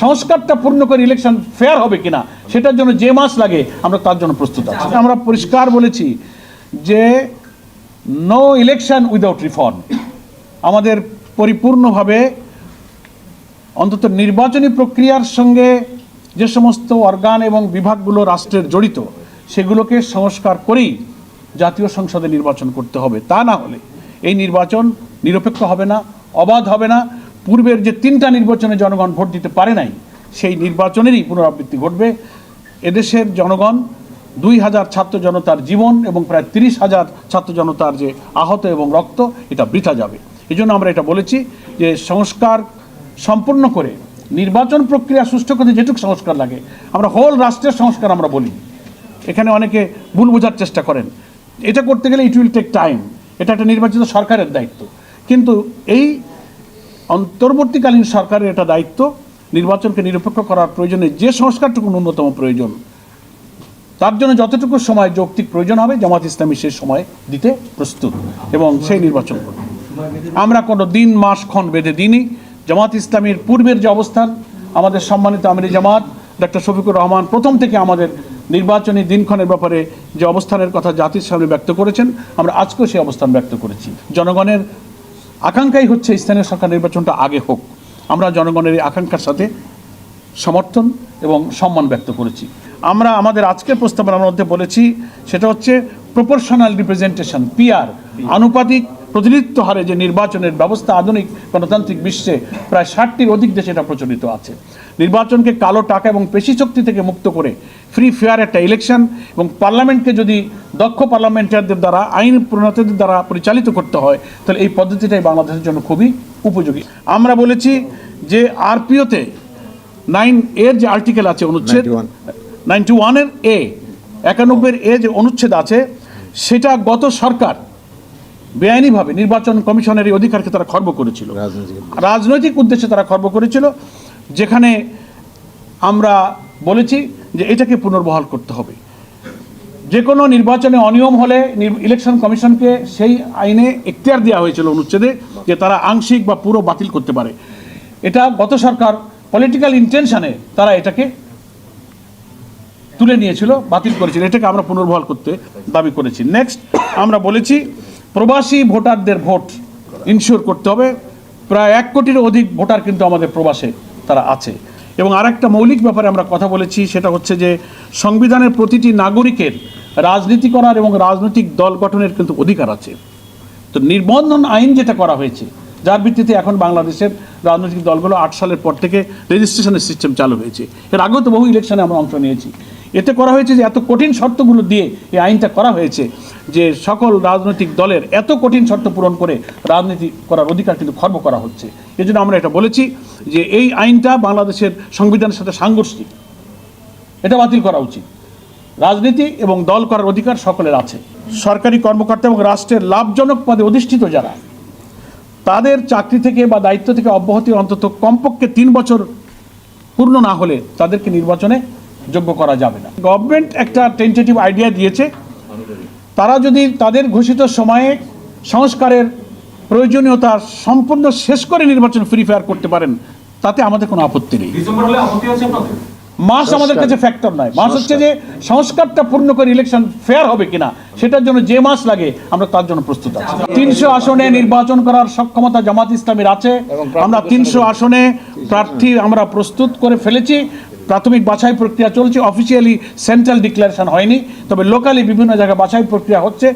সংস্কারটা পূর্ণ করে election fair হবে কিনা, সেটার জন্য যে মাস লাগে, আমরা তার জন্য প্রস্তুত আছি। আমরা পরিষ্কার বলেছি যে নো ইলেকশন উইদাউট রিফর্ম আমাদের পরিপূর্ণভাবে অন্তত নির্বাচনী প্রক্রিয়ার সঙ্গে যে সমস্ত অর্গান এবং বিভাগগুলো রাষ্ট্রের জড়িত, সেগুলোকে সংস্কার করেই জাতীয় সংসদে নির্বাচন করতে হবে। তা না হলে এই নির্বাচন নিরপেক্ষ হবে না, অবাধ হবে না পূর্বের যে তিনটা নির্বাচনে জনগণ ভোট দিতে পারে নাই, সেই নির্বাচনেরই পুনরাবৃত্তি ঘটবে। এদেশের জনগণ দুই হাজার ছাত্র জনতার জীবন এবং প্রায় তিরিশ হাজার ছাত্র জনতার যে আহত এবং রক্ত, এটা বৃথা যাবে। এই জন্য আমরা এটা বলেছি যে সংস্কার সম্পূর্ণ করে নির্বাচন প্রক্রিয়া সুষ্ঠু করতে যেটুকু সংস্কার লাগে, আমরা হোল রাষ্ট্রের সংস্কার আমরা বলি। এখানে অনেকে ভুল বোঝার চেষ্টা করেন। এটা করতে গেলে ইট উইল টেক টাইম এটা একটা নির্বাচিত সরকারের দায়িত্ব। কিন্তু এই অন্তর্বর্তীকালীন সরকারের এটা দায়িত্ব, নির্বাচনকে নিরপেক্ষ করার প্রয়োজনে যে সংস্কারটুকু ন্যূনতম প্রয়োজন, তার জন্য যতটুকু সময় যৌক্তিক প্রয়োজন হবে, জামাত ইসলামী সেই সময় দিতে প্রস্তুত এবং সেই নির্বাচন করবে। আমরা কোনো দিন মাস ক্ষণ বেঁধে দিইনি। জামাত ইসলামীর পূর্বের যে অবস্থান, আমাদের সম্মানিত আমিরি জামাত ডক্টর শফিকুর রহমান প্রথম থেকে আমাদের নির্বাচনী দিনক্ষণের ব্যাপারে যে অবস্থানের কথা জাতির সামনে ব্যক্ত করেছেন, আমরা আজকেও সেই অবস্থান ব্যক্ত করেছি। জনগণের আকাঙ্ক্ষাই হচ্ছে স্থানীয় সরকার নির্বাচনটা আগে হোক। আমরা জনগণের এই আকাঙ্ক্ষার সাথে সমর্থন এবং সম্মান ব্যক্ত করেছি। আমরা আমাদের আজকের প্রস্তাবনার মধ্যে বলেছি, সেটা হচ্ছে প্রপোর্শনাল রিপ্রেজেন্টেশন পিআর আনুপাতিক প্রতিনিধিত্ব হারে যে নির্বাচনের ব্যবস্থা আধুনিক গণতান্ত্রিক বিশ্বে প্রায় ষাটটির অধিক দেশে এটা প্রচলিত আছে। নির্বাচনকে কালো টাকা এবং পেশি শক্তি থেকে মুক্ত করে ফ্রি ফেয়ার একটা ইলেকশন এবং পার্লামেন্টকে যদি দক্ষ পার্লামেন্টারদের দ্বারা আইন প্রণেতাদের দ্বারা পরিচালিত করতে হয় তাহলে এই পদ্ধতিটাই বাংলাদেশের জন্য খুবই উপযোগী। আমরা বলেছি যে আরপিওতে নাইন এর যে আর্টিকেল আছে অনুচ্ছেদ 91 নাইনটি ওয়ানের এ একানব্বইয়ের এ যে অনুচ্ছেদ আছে সেটা গত সরকার বেআইনিভাবে নির্বাচন কমিশনের এই অধিকারকে তারা খর্ব করেছিল। রাজনৈতিক উদ্দেশ্যে। তারা খর্ব করেছিল যেখানে আমরা বলেছি যে এটাকে পুনর্বহাল করতে হবে। যে কোনো নির্বাচনে অনিয়ম হলে ইলেকশন কমিশনকে সেই আইনে এখতিয়ার দেওয়া হয়েছিল অনুচ্ছেদে যে তারা আংশিক বা পুরো বাতিল করতে পারে। এটা গত সরকার পলিটিক্যাল ইন্টেনশনে তারা এটাকে তুলে নিয়েছিল, বাতিল করেছিল। এটাকে আমরা পুনর্বহাল করতে দাবি করেছি। নেক্সট আমরা বলেছি প্রবাসী ভোটারদের ভোট ইনশিওর করতে হবে। প্রায় এক কোটির অধিক ভোটার কিন্তু আমাদের প্রবাসে তারা আছে। এবং আরেকটা মৌলিক ব্যাপারে আমরা কথা বলেছি, সেটা হচ্ছে যে সংবিধানের প্রতিটি নাগরিকের রাজনীতি করার এবং রাজনৈতিক দল গঠনের কিন্তু অধিকার আছে। তো নির্বন্ধন আইন যেটা করা হয়েছে, যার ভিত্তিতে এখন বাংলাদেশের রাজনৈতিক দলগুলো আট সালের পর থেকে রেজিস্ট্রেশনের সিস্টেম চালু হয়েছে। এর আগেও তো বহু ইলেকশনে আমরা অংশ নিয়েছি। এতে করা হয়েছে যে এত কঠিন শর্তগুলো দিয়ে এই আইনটা করা হয়েছে যে সকল রাজনৈতিক দলের এত কঠিন শর্ত পূরণ করে রাজনীতি করার অধিকার কিন্তু খর্ব করা হচ্ছে। এজন্য আমরা এটা বলেছি যে এই আইনটা বাংলাদেশের সংবিধানের সাথে সাংঘর্ষিক। এটা বাতিল করা উচিত। রাজনীতি এবং দল করার অধিকার সকলের আছে। সরকারি কর্মকর্তা এবং রাষ্ট্রের লাভজনক পদে অধিষ্ঠিত যারা, তাদের চাকরি থেকে বা দায়িত্ব থেকে অব্যাহতি অন্তত কমপক্ষে তিন বছর পূর্ণ না হলে তাদেরকে নির্বাচনে যোগ্য করা যাবে না। গভর্নমেন্ট একটা টেন্টেটিভ আইডিয়া দিয়েছে। তারা যদি তাদের ঘোষিত সময়ে সংস্কারের প্রয়োজনীয়তা সম্পূর্ণ শেষ করে নির্বাচন ফ্রি ফায়ার করতে পারেন তাতে আমাদের কোনো আপত্তি নেই। মাস আমাদের কাছে ফ্যাক্টর নয়। মাস হচ্ছে যে সংস্কারটা পূর্ণ করে ইলেকশন ফেয়ার হবে কিনা সেটার জন্য যে মাস লাগে আমরা তার জন্য প্রস্তুত আছি। তিনশো আসনে নির্বাচন করার সক্ষমতা জামাত ইসলামের আছে। আমরা তিনশো আসনে প্রার্থী আমরা প্রস্তুত করে ফেলেছি। প্রাথমিক বাছাই প্রক্রিয়া চলছে। অফিসিয়ালি সেন্ট্রাল ডিক্লারেশন হয়নি, তবে লোকালি বিভিন্ন জায়গায় বাছাই প্রক্রিয়া হচ্ছে।